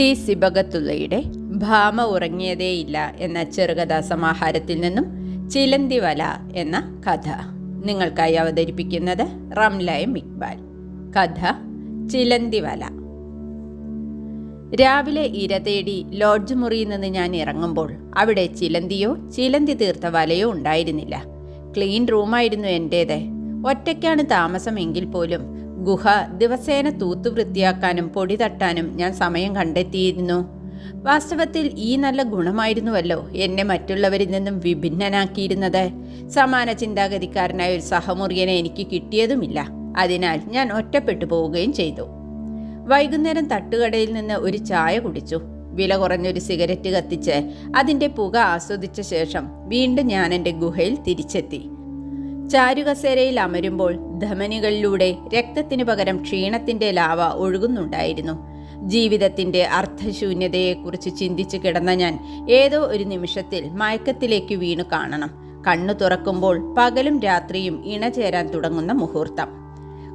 T സിബകത്തുള്ളയുടെ Bhama ഉറങ്ങിയതേയില്ല എന്ന ചെറുകഥാ സമാഹാരത്തിൽ നിന്നും ചിലന്തിവല എന്ന കഥ നിങ്ങൾക്കായി അവതരിപ്പിക്കുന്നത് റംലയം ഇക്ബാൽ. കഥ ചിലന്തിവല. രാവിലെ ഇര തേടി ലോഡ്ജ് മുറിയിൽ നിന്ന് ഞാൻ ഇറങ്ങുമ്പോൾ അവിടെ ചിലന്തിയോ ചിലന്തി തീർത്ത വലയോ ഉണ്ടായിരുന്നില്ല. ക്ലീൻ റൂമായിരുന്നു എന്റേത് ഒറ്റയ്ക്കാണ് താമസമെങ്കിൽ പോലും ഗുഹ ദിവസേന തൂത്തു വൃത്തിയാക്കാനും പൊടി തട്ടാനും ഞാൻ സമയം കണ്ടെത്തിയിരുന്നു. വാസ്തവത്തിൽ ഈ നല്ല ഗുണമായിരുന്നുവല്ലോ എന്നെ മറ്റുള്ളവരിൽ നിന്നും വിഭിന്നനാക്കിയിരുന്നത്. സമാന ചിന്താഗതിക്കാരനായ ഒരു സഹമുറിയനെ എനിക്ക് കിട്ടിയതുമില്ല. അതിനാൽ ഞാൻ ഒറ്റപ്പെട്ടു പോവുകയും ചെയ്തു. വൈകുന്നേരം തട്ടുകടയിൽ നിന്ന് ഒരു ചായ കുടിച്ചു. വില കുറഞ്ഞൊരു സിഗരറ്റ് കത്തിച്ച് അതിന്റെ പുക ആസ്വദിച്ച ശേഷം വീണ്ടും ഞാൻ എന്റെ ഗുഹയിൽ തിരിച്ചെത്തി. ചാരുകസേരയിൽ അമരുമ്പോൾ ധമനികളിലൂടെ രക്തത്തിനു പകരം ക്ഷീണത്തിന്റെ ലാവ ഒഴുകുന്നുണ്ടായിരുന്നു. ജീവിതത്തിന്റെ അർത്ഥശൂന്യതയെക്കുറിച്ച് ചിന്തിച്ചു കിടന്ന ഞാൻ ഏതോ ഒരു നിമിഷത്തിൽ മയക്കത്തിലേക്ക് വീണു കാണണം. കണ്ണു തുറക്കുമ്പോൾ പകലും രാത്രിയും ഇണചേരാൻ തുടങ്ങുന്ന മുഹൂർത്തം.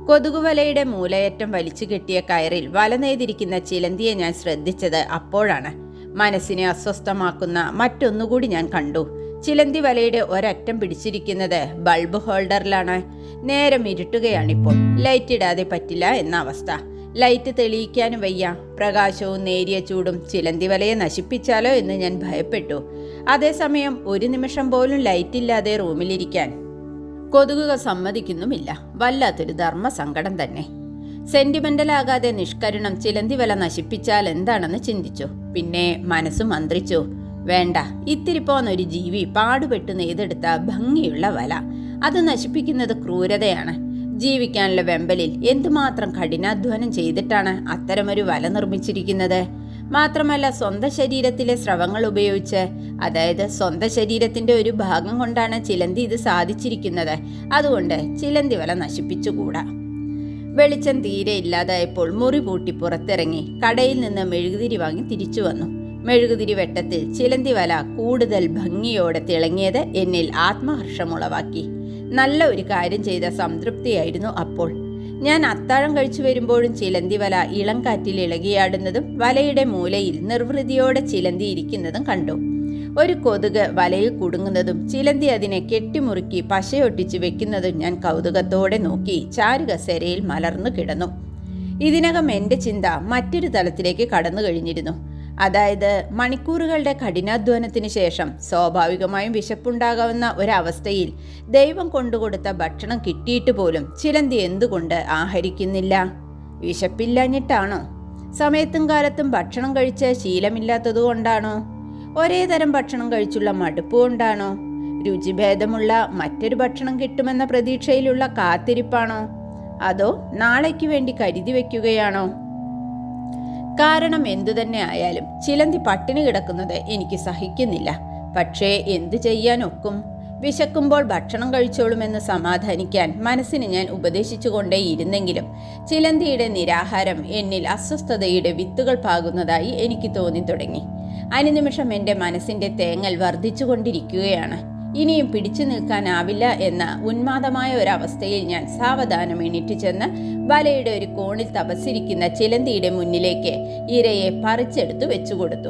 കൊതുകുവലയുടെ മൂലയറ്റം വലിച്ചു കെട്ടിയ കയറിൽ വല നെയ്തിരിക്കുന്ന ചിലന്തിയെ ഞാൻ ശ്രദ്ധിച്ചത് അപ്പോഴാണ്. മനസ്സിനെ അസ്വസ്ഥമാക്കുന്ന മറ്റൊന്നുകൂടി ഞാൻ കണ്ടു. ചിലന്തി വലയുടെ ഒരറ്റം പിടിച്ചിരിക്കുന്നത് ബൾബ് ഹോൾഡറിലാണ്. നേരം ഇരുട്ടുകയാണിപ്പോൾ. ലൈറ്റ് ഇടാതെ പറ്റില്ല എന്ന അവസ്ഥ. ലൈറ്റ് തെളിയിക്കാനും വയ്യ. പ്രകാശവും നേരിയ ചൂടും ചിലന്തി വലയെ നശിപ്പിച്ചാലോ എന്ന് ഞാൻ ഭയപ്പെട്ടു. അതേസമയം ഒരു നിമിഷം പോലും ലൈറ്റ് ഇല്ലാതെ റൂമിലിരിക്കാൻ കൊതുകുക സമ്മതിക്കുന്നുമില്ല. വല്ലാത്തൊരു ധർമ്മ സങ്കടം തന്നെ. സെന്റിമെന്റൽ ആകാതെ നിഷ്കരണം ചിലന്തി വല നശിപ്പിച്ചാൽ എന്താണെന്ന് ചിന്തിച്ചു. പിന്നെ മനസ്സ് മന്ത്രിച്ചു. വേണ്ട. ഇത്തിരി പോന്നൊരു ജീവി പാടുപെട്ട് നെയ്തെടുത്ത ഭംഗിയുള്ള വല. അത് നശിപ്പിക്കുന്നത് ക്രൂരതയാണ്. ജീവിക്കാനുള്ള വെമ്പലിൽ എന്തുമാത്രം കഠിനാധ്വാനം ചെയ്തിട്ടാണ് അത്തരമൊരു വല നിർമ്മിച്ചിരിക്കുന്നത്? മാത്രമല്ല സ്വന്തം ശരീരത്തിലെ സ്രവങ്ങൾ ഉപയോഗിച്ച് അതായത് സ്വന്തം ശരീരത്തിന്റെ ഒരു ഭാഗം കൊണ്ടാണ് ചിലന്തി ഇത് സാധിച്ചിരിക്കുന്നത്. അതുകൊണ്ട് ചിലന്തി വല നശിപ്പിച്ചുകൂടാ. വെളിച്ചം തീരെ ഇല്ലാതായപ്പോൾ മുറി പൂട്ടി പുറത്തിറങ്ങി കടയിൽ നിന്ന് മെഴുകുതിരി വാങ്ങി തിരിച്ചു വന്നു. മെഴുകുതിരി വെട്ടത്തിൽ ചിലന്തി വല കൂടുതൽ ഭംഗിയോടെ തിളങ്ങിയത് എന്നിൽ ആത്മഹർഷമുളവാക്കി. നല്ല ഒരു കാര്യം ചെയ്ത സംതൃപ്തിയായിരുന്നു അപ്പോൾ. ഞാൻ അത്താഴം കഴിച്ചു വരുമ്പോഴും ചിലന്തി വല ഇളം കാറ്റിൽ ഇളകിയാടുന്നതും വലയുടെ മൂലയിൽ നിർവൃതിയോടെ ചിലന്തി ഇരിക്കുന്നതും കണ്ടു. ഒരു കൊതുക് വലയിൽ കുടുങ്ങുന്നതും ചിലന്തി അതിനെ കെട്ടിമുറുക്കി പശയൊട്ടിച്ച് വെക്കുന്നതും ഞാൻ കൗതുകത്തോടെ നോക്കി ചാരുകസേരയിൽ മലർന്നു കിടന്നു. ഇതിനകം എന്റെ ചിന്ത മറ്റൊരു തലത്തിലേക്ക് കടന്നു കഴിഞ്ഞിരുന്നു അതായത് മണിക്കൂറുകളുടെ കഠിനാധ്വാനത്തിന് ശേഷം സ്വാഭാവികമായും വിശപ്പുണ്ടാകാവുന്ന ഒരവസ്ഥയിൽ ദൈവം കൊണ്ടുകൊടുത്ത ഭക്ഷണം കിട്ടിയിട്ട് പോലും ചിലന്തി എന്തുകൊണ്ട് ആഹരിക്കുന്നില്ല? വിശപ്പില്ലാഞ്ഞിട്ടാണോ? സമയത്തും കാലത്തും ഭക്ഷണം കഴിച്ച ശീലമില്ലാത്തതുകൊണ്ടാണോ ഒരേ തരം ഭക്ഷണം കഴിച്ചുള്ള മടുപ്പ് കൊണ്ടാണോ? രുചിഭേദമുള്ള മറ്റൊരു ഭക്ഷണം കിട്ടുമെന്ന പ്രതീക്ഷയിലുള്ള കാത്തിരിപ്പാണോ? അതോ നാളേക്ക് വേണ്ടി കരുതി വയ്ക്കുകയാണോ കാരണം എന്തു തന്നെ ആയാലും ചിലന്തി പട്ടിണി കിടക്കുന്നത് എനിക്ക് സഹിക്കുന്നില്ല. പക്ഷേ എന്തു ചെയ്യാനൊക്കും? വിശക്കുമ്പോൾ ഭക്ഷണം കഴിച്ചോളുമെന്ന് സമാധാനിക്കാൻ മനസ്സിന് ഞാൻ ഉപദേശിച്ചുകൊണ്ടേയിരുന്നെങ്കിലും ചിലന്തിയുടെ നിരാഹാരം എന്നിൽ അസ്വസ്ഥതയുടെ വിത്തുകൾ പാകുന്നതായി എനിക്ക് തോന്നി തുടങ്ങി. അനുനിമിഷം എന്റെ മനസ്സിന്റെ തേങ്ങൽ വർദ്ധിച്ചുകൊണ്ടിരിക്കുകയാണ്. ഇനിയും പിടിച്ചു നിൽക്കാനാവില്ല എന്ന ഉന്മാദമായ ഒരവസ്ഥയിൽ ഞാൻ സാവധാനം എണീറ്റ് ചെന്ന് വലയുടെ ഒരു കോണിൽ തപസിരിക്കുന്ന ചിലന്തിയുടെ മുന്നിലേക്ക് ഇരയെ പറിച്ചെടുത്തു വെച്ചുകൊടുത്തു.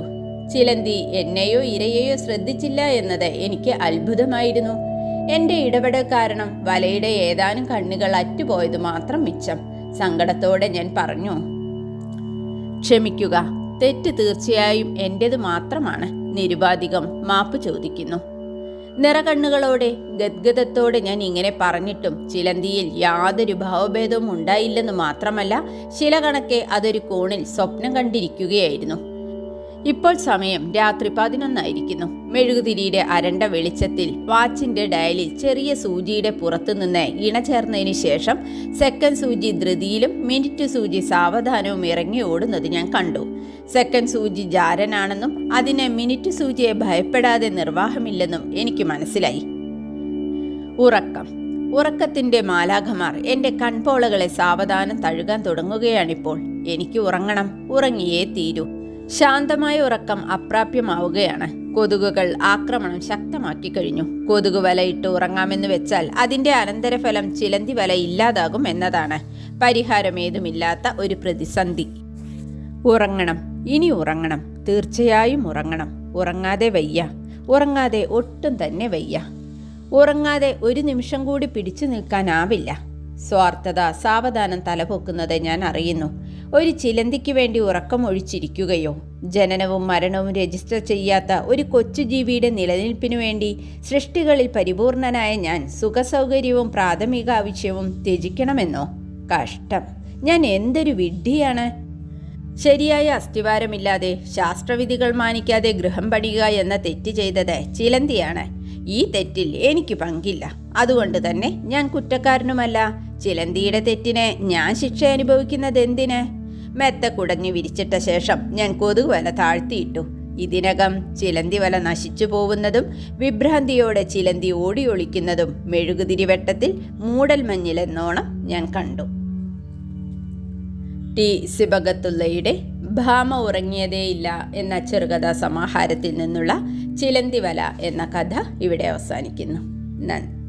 ചിലന്തി എന്നെയോ ഇരയെയോ ശ്രദ്ധിച്ചില്ല എന്നത് എനിക്ക് അത്ഭുതമായിരുന്നു. എന്റെ ഇടപെടൽ കാരണം വലയുടെ ഏതാനും കണ്ണുകൾ അറ്റുപോയത് മാത്രം മിച്ചം. സങ്കടത്തോടെ ഞാൻ പറഞ്ഞു ക്ഷമിക്കുക. തെറ്റ് തീർച്ചയായും എന്റേത് മാത്രമാണ് നിരുപാധികം മാപ്പ് ചോദിക്കുന്നു. നിറകണ്ണുകളോടെ ഗദ്ഗതത്തോടെ ഞാൻ ഇങ്ങനെ പറഞ്ഞിട്ടും ചിലന്തിയിൽ യാതൊരു ഭാവഭേദവും ഉണ്ടായില്ലെന്ന് മാത്രമല്ല ശിലകണക്കെ അതൊരു കോണിൽ സ്വപ്നം കണ്ടിരിക്കുകയായിരുന്നു. ഇപ്പോൾ സമയം രാത്രി പതിനൊന്നായിരിക്കുന്നു. മെഴുകുതിരിയുടെ അരണ്ട വെളിച്ചത്തിൽ വാച്ചിന്റെ ഡയലിൽ ചെറിയ സൂചിയുടെ പുറത്തുനിന്ന് ഇണചേർന്നതിന് ശേഷം സെക്കൻഡ് സൂചി ധൃതിയിലും മിനിറ്റ് സൂചി സാവധാനവും ഇറങ്ങി ഓടുന്നത് ഞാൻ കണ്ടു. സെക്കൻഡ് സൂചി ജാരനാണെന്നും അതിന് മിനിറ്റ് സൂചിയെ ഭയപ്പെടാതെ നിർവാഹമില്ലെന്നും എനിക്ക് മനസ്സിലായി. ഉറക്കം. ഉറക്കത്തിന്റെ മാലാഖമാർ എന്റെ കൺപോളകളെ സാവധാനം തഴുകാൻ തുടങ്ങുകയാണിപ്പോൾ. എനിക്ക് ഉറങ്ങണം. ഉറങ്ങിയേ തീരൂ. ശാന്തമായ ഉറക്കം അപ്രാപ്യമാവുകയാണ്. കൊതുകുകൾ ആക്രമണം ശക്തമാക്കി കഴിഞ്ഞു. കൊതുക് വലയിട്ട് ഉറങ്ങാമെന്ന് വെച്ചാൽ അതിന്റെ അനന്തരഫലം ചിലന്തി വല ഇല്ലാതാകും എന്നതാണ്. പരിഹാരമേതുമില്ലാത്ത ഒരു പ്രതിസന്ധി. ഉറങ്ങണം. ഇനി ഉറങ്ങണം. തീർച്ചയായും ഉറങ്ങണം. ഉറങ്ങാതെ വയ്യ. ഉറങ്ങാതെ ഒട്ടും തന്നെ വയ്യ. ഉറങ്ങാതെ ഒരു നിമിഷം കൂടി പിടിച്ചു നിൽക്കാനാവില്ല. സ്വാർത്ഥത സാവധാനം തലപൊക്കുന്നത് ഞാൻ അറിയുന്നു. ഒരു ചിലന്തിക്ക് വേണ്ടി ഉറക്കം ഒഴിച്ചിരിക്കുകയോ. ജനനവും മരണവും രജിസ്റ്റർ ചെയ്യാത്ത ഒരു കൊച്ചു ജീവിയുടെ നിലനിൽപ്പിനു വേണ്ടി സൃഷ്ടികളിൽ പരിപൂർണനായ ഞാൻ സുഖസൗകര്യവും പ്രാഥമിക ആവശ്യവും ത്യജിക്കണമെന്നോ? കഷ്ടം. ഞാൻ എന്തൊരു വിഡ്ഢിയാണ്? ശരിയായ അസ്ഥിവാരമില്ലാതെ ശാസ്ത്രവിധികൾ മാനിക്കാതെ ഗൃഹം പണിയുക എന്ന തെറ്റ് ചെയ്തത് ചിലന്തിയാണ്. ഈ തെറ്റിൽ എനിക്ക് പങ്കില്ല. അതുകൊണ്ട് തന്നെ ഞാൻ കുറ്റക്കാരനുമല്ല. ചിലന്തിയുടെ തെറ്റിന് ഞാൻ ശിക്ഷ അനുഭവിക്കുന്നത് എന്തിന് മെത്ത കുടഞ്ഞു വിരിച്ചിട്ട ശേഷം ഞാൻ കൊതുക് വല താഴ്ത്തിയിട്ടു. ഇതിനകം ചിലന്തി വല നശിച്ചു പോകുന്നതും വിഭ്രാന്തിയോടെ ചിലന്തി ഓടി ഒളിക്കുന്നതും മെഴുകുതിരി വെട്ടത്തിൽ മൂടൽ മഞ്ഞിലെന്നോണം ഞാൻ കണ്ടു. ടി. സിബഗത്തുള്ളയുടെ ഭാമ ഉറങ്ങിയതേയില്ല എന്ന ചെറുകഥാ സമാഹാരത്തിൽ നിന്നുള്ള ചിലന്തിവല എന്ന കഥ ഇവിടെ അവസാനിക്കുന്നു. നന്ദി.